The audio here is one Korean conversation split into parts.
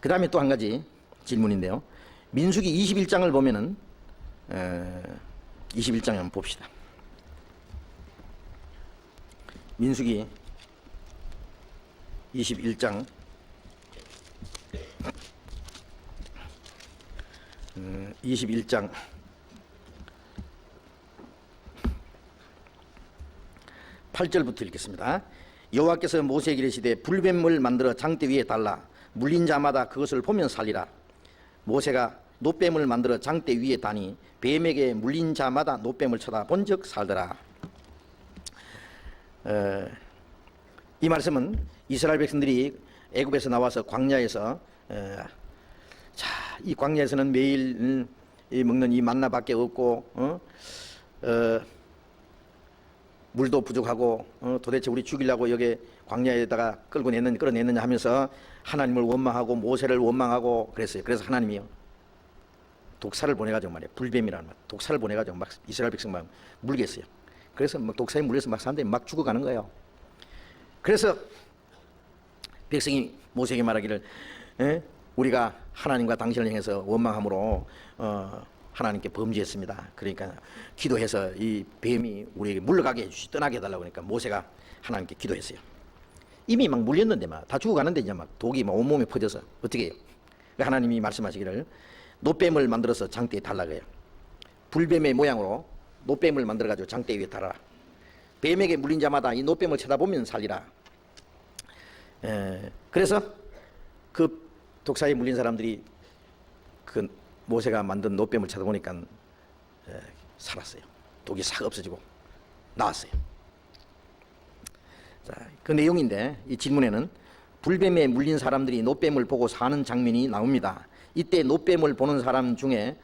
그 다음에 또 한 가지 질문인데요. 민수기 21장을 보면은 에, 21장 한번 봅시다. 민수기 21장 음, 21장 8절부터 읽겠습니다. 여호와께서 모세에게 이르시되 불뱀을 만들어 장대 위에 달라 물린 자마다 그것을 보면 살리라. 모세가 노뱀을 만들어 장대 위에 다니 뱀에게 물린 자마다 노뱀을 쳐다 본즉 살더라. 어, 이 말씀은 이스라엘 백성들이 애굽에서 나와서 광야에서 어, 자, 이 광야에서는 매일 음, 이 먹는 이 만나밖에 없고 어? 어, 물도 부족하고 어, 도대체 우리 죽이려고 여기 광야에다가 끌고 내는 끌어내느냐 하면서 하나님을 원망하고 모세를 원망하고 그랬어요. 그래서 하나님이요 독사를 보내가지고 말이야 불뱀이라는 말 독사를 보내가지고 막 이스라엘 백성 막 물겠어요. 그래서 막 독사에 물려서 막 사람들이 막 죽어가는 거예요. 그래서 백성이 모세에게 말하기를 에? 우리가 하나님과 당신을 향해서 원망함으로 어, 하나님께 범죄했습니다. 그러니까 기도해서 이 뱀이 우리에게 물러가게 해주시 떠나게 해달라고 그러니까 모세가 하나님께 기도했어요. 이미 막 물렸는데 막 다 죽어가는데 이제 막 독이 막 온몸에 퍼져서 어떻게 해요? 그러니까 하나님이 말씀하시기를 노뱀을 만들어서 장대에 달라고 해요. 불뱀의 모양으로 노뱀을 만들어 가지고 장대 위에 달아라. 뱀에게 물린 자마다 이 노뱀을 쳐다보면 살리라. 에, 그래서 그 독사에 물린 사람들이 그 모세가 만든 노뱀을 쳐다보니까 에, 살았어요. 독이 싹 없어지고 나왔어요. 자, 그 내용인데 이 질문에는 불뱀에 물린 사람들이 노뱀을 보고 사는 장면이 나옵니다. 이때 노뱀을 보는 사람 중에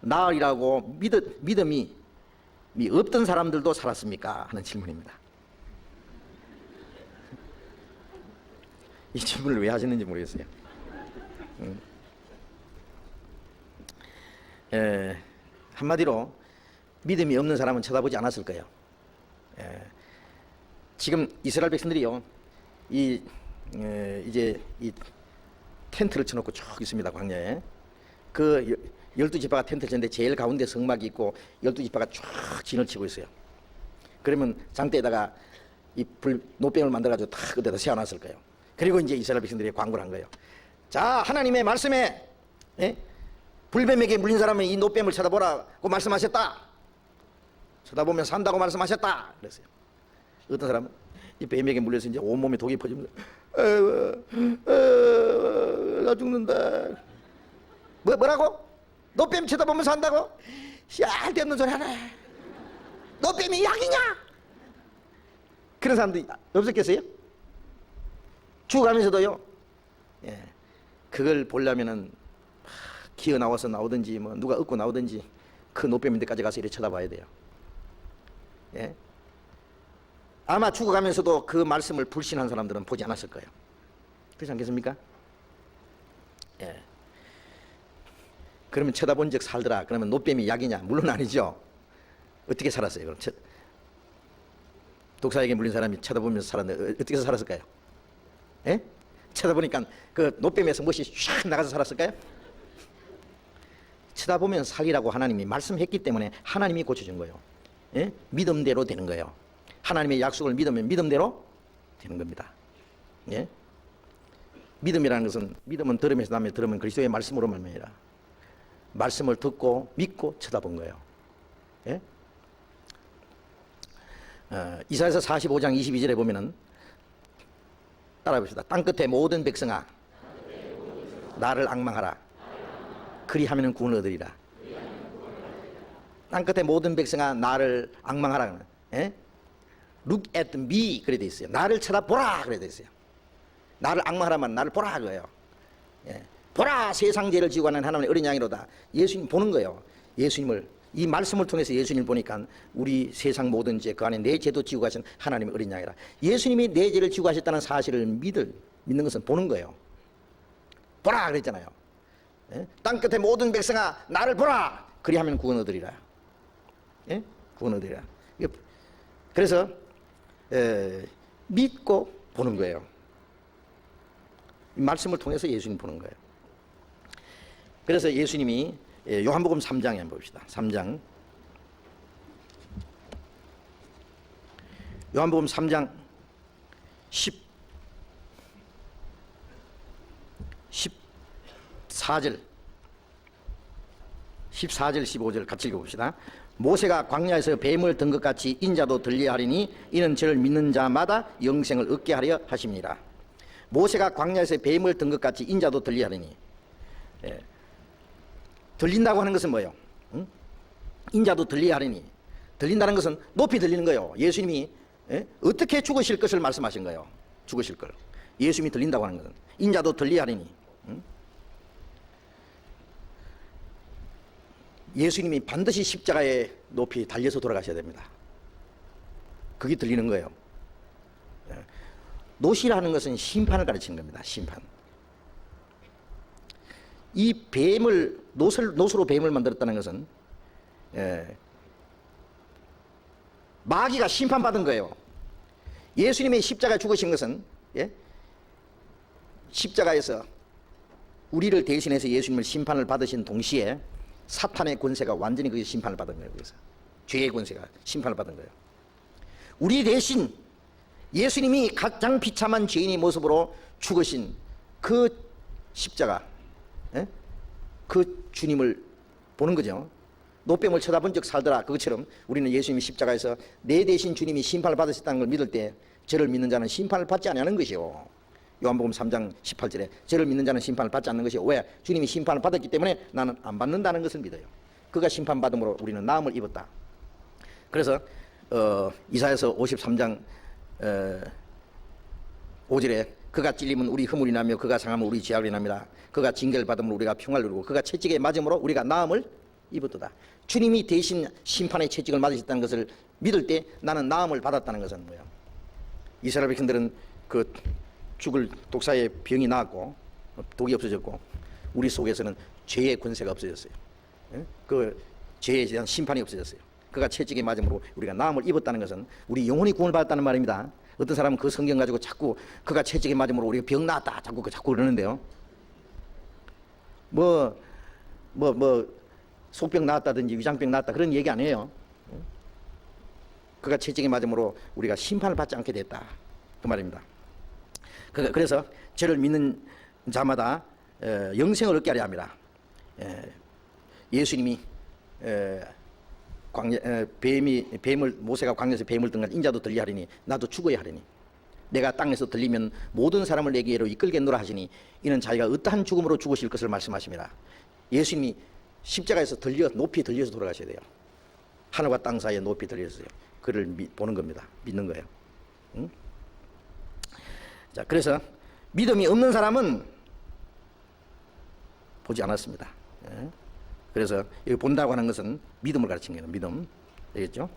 나으리라고 믿, 믿음이 이 없던 사람들도 살았습니까? 하는 질문입니다. 이 질문을 왜 하시는지 모르겠어요. 음. 에, 한마디로 믿음이 없는 사람은 쳐다보지 않았을 거예요. 에, 지금 이스라엘 백성들이요, 이 에, 이제 이 텐트를 쳐놓고 쭉 있습니다 광야에. 그 여- 열두 지파가 텐트를 쳤는데 제일 가운데 성막이 있고 열두 지파가 쭉 진을 치고 있어요. 그러면 장대에다가 이 불, 노병을 만들어가지고 탁 그대다 세워놨을 거예요. 그리고 이제 이스라엘 백성들이 광고를 한 거예요. 자, 하나님의 말씀에 예? 불뱀에게 물린 사람은 이 노뱀을 쳐다보라고 말씀하셨다. 쳐다보면 산다고 말씀하셨다. 그랬어요. 어떤 사람은 이 뱀에게 물려서 이제 온몸에 독이 에휴, 나 죽는다. 뭐, 뭐라고? 노뱀 쳐다보면 산다고? 씨알데없는 소리 하네. 노뱀이 약이냐? 그런 사람들이 없었겠어요? 죽어가면서도요. 예, 그걸 보려면은 하, 기어 나와서 나오든지 뭐 누가 얻고 나오든지 그 노뱀인 데까지 가서 이렇게 쳐다봐야 돼요. 예. 아마 죽어가면서도 그 말씀을 불신한 사람들은 보지 않았을 거예요. 그렇지 않겠습니까? 예. 그러면 쳐다본 적 살더라. 그러면 노뱀이 약이냐? 물론 아니죠. 어떻게 살았어요? 그럼 쳐, 독사에게 물린 사람이 쳐다보면서 살았는데 어- 어떻게 살았을까요? 예? 쳐다보니까 그 노뱀에서 무엇이 샥 나가서 살았을까요? 쳐다보면 살리라고 하나님이 말씀했기 때문에 하나님이 고쳐준 거예요. 예? 믿음대로 되는 거예요. 하나님의 약속을 믿으면 믿음대로 되는 겁니다. 예? 믿음이라는 것은 믿음은 들음에서 나면 들으면 그리스도의 말씀으로 말미암아 말씀을 듣고 믿고 쳐다본 거예요. 예? 어, 이사야서 45장 22절에 보면은 따라 봅시다. 땅 끝에 모든 백성아 나를 악망하라. 그리하면 구원을 얻으리라. 땅 끝에 모든 백성아 나를 악망하라. 예? Look at me 그래 돼 있어요. 나를 쳐다보라 그래 돼 있어요. 나를 악망하라면 나를 보라 그거예요. 예. 보라 세상 죄를 지고 가는 하나님의 어린 양이로다. 예수님 보는 거예요. 예수님을 이 말씀을 통해서 예수님 을 보니까 우리 세상 모든 죄 그 안에 내 죄도 지고 가신 하나님의 어린 양이라. 예수님이 내 죄를 지고 가셨다는 사실을 믿을 믿는 것은 보는 거예요. 보라 그랬잖아요. 예? 땅 끝에 모든 백성아 나를 보라. 그리하면 구원 얻으리라. 예? 구원 얻으리라. 그래서 에, 믿고 보는 거예요. 이 말씀을 통해서 예수님 보는 거예요. 그래서 예수님이 예, 요한복음 3장에 한번 봅시다. 3장. 요한복음 3장 10 14절 14절 15절 같이 읽어봅시다. 모세가 광야에서 뱀을 든 것 같이 인자도 들리하리니 이는 저를 믿는 자마다 영생을 얻게 하려 하십니다. 모세가 광야에서 뱀을 든 것 같이 인자도 들리하리니 예. 들린다고 하는 것은 뭐예요? 응? 인자도 들리하리니 들린다는 것은 높이 들리는 거예요. 예수님이 예? 어떻게 죽으실 것을 말씀하신 거예요. 죽으실 걸. 예수님이 들린다고 하는 것은 인자도 들리하리니 응? 예수님이 반드시 십자가에 높이 달려서 돌아가셔야 됩니다. 그게 들리는 거예요. 예. 노시라는 것은 심판을 가르치는 겁니다. 심판. 이 뱀을 노슬, 노스로 뱀을 만들었다는 것은 예, 마귀가 심판받은 거예요. 예수님의 십자가에 죽으신 것은 예, 십자가에서 우리를 대신해서 예수님을 심판을 받으신 동시에 사탄의 권세가 완전히 그 심판을 받은 거예요. 그래서 죄의 권세가 심판을 받은 거예요. 우리 대신 예수님이 가장 비참한 죄인의 모습으로 죽으신 그 십자가, 예? 그 주님을 보는 거죠. 노뱀을 쳐다본 적 살더라. 그것처럼 우리는 예수님이 십자가에서 내 대신 주님이 심판을 받으셨다는 걸 믿을 때 저를 믿는 자는 심판을 받지 않는 것이요. 요한복음 3장 18절에 저를 믿는 자는 심판을 받지 않는 것이요. 왜? 주님이 심판을 받았기 때문에 나는 안 받는다는 것을 믿어요. 그가 심판 받음으로 우리는 나음을 입었다. 그래서 어, 이사에서 53장 어, 5절에 그가 찔리면 우리 허물이 나며 그가 상하면 우리 죄악이 납니다. 그가 징계를 받으면 우리가 평화를 누리고 그가 채찍에 맞음으로 우리가 나음을 입었도다. 주님이 대신 심판의 채찍을 맞으셨다는 것을 믿을 때 나는 나음을 받았다는 것은 뭐야? 이스라엘 백성들은 그 죽을 독사의 병이 나았고 독이 없어졌고 우리 속에서는 죄의 권세가 없어졌어요. 예? 그 죄에 대한 심판이 없어졌어요. 그가 채찍에 맞음으로 우리가 나음을 입었다는 것은 우리 영혼이 구원을 받았다는 말입니다. 어떤 사람은 그 성경 가지고 자꾸 그가 채찍에 맞음으로 우리가 병 나았다 자꾸 그 자꾸 그러는데요. 뭐 뭐, 뭐, 속병 나았다든지 위장병 나았다 그런 얘기 아니에요. 그가 채찍에 맞음으로 우리가 심판을 받지 않게 됐다. 그 말입니다. 그- 그래서 저를 믿는 자마다 에, 영생을 얻게 하려 합니다. 에, 예수님이 에, 광야, 에, 뱀이 뱀을 모세가 광야에서 뱀을 든간 인자도 들리 하리니 나도 죽어야 하리니 내가 땅에서 들리면 모든 사람을 내게로 이끌겠노라 하시니 이는 자기가 어떠한 죽음으로 죽으실 것을 말씀하십니다. 예수님이 십자가에서 들려 높이 들려서 돌아가셔야 돼요. 하늘과 땅 사이에 높이 들려서요. 그를 미- 보는 겁니다. 믿는 거예요. 응? 자, 그래서 믿음이 없는 사람은 보지 않았습니다. 예? 그래서 여기 본다고 하는 것은 믿음을 가르친 거예요. 믿음. 되겠죠?